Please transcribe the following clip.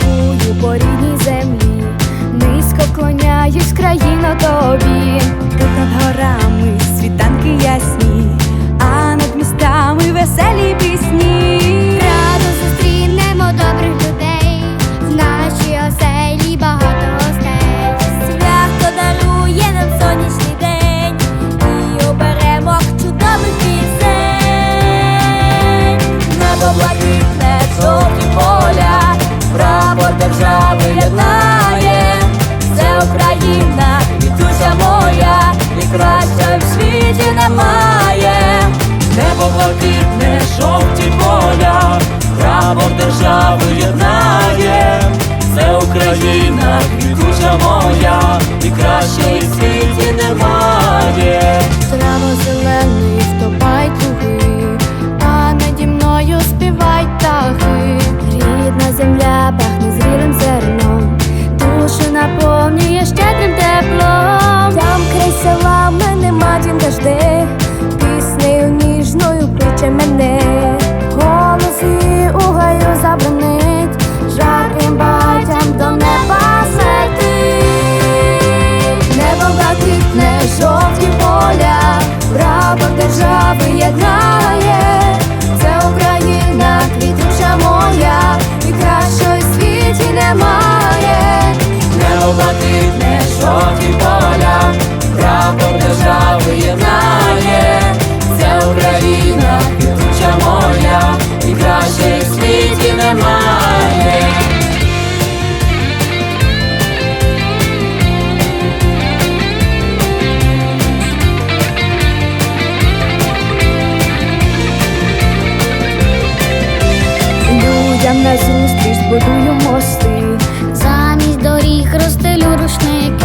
Крокую по рідній землі, низько клоняюсь країно тобі. прапор держави єднає, це Україна квітуча моя і краще. побудую мости, замість доріг розстелю рушники.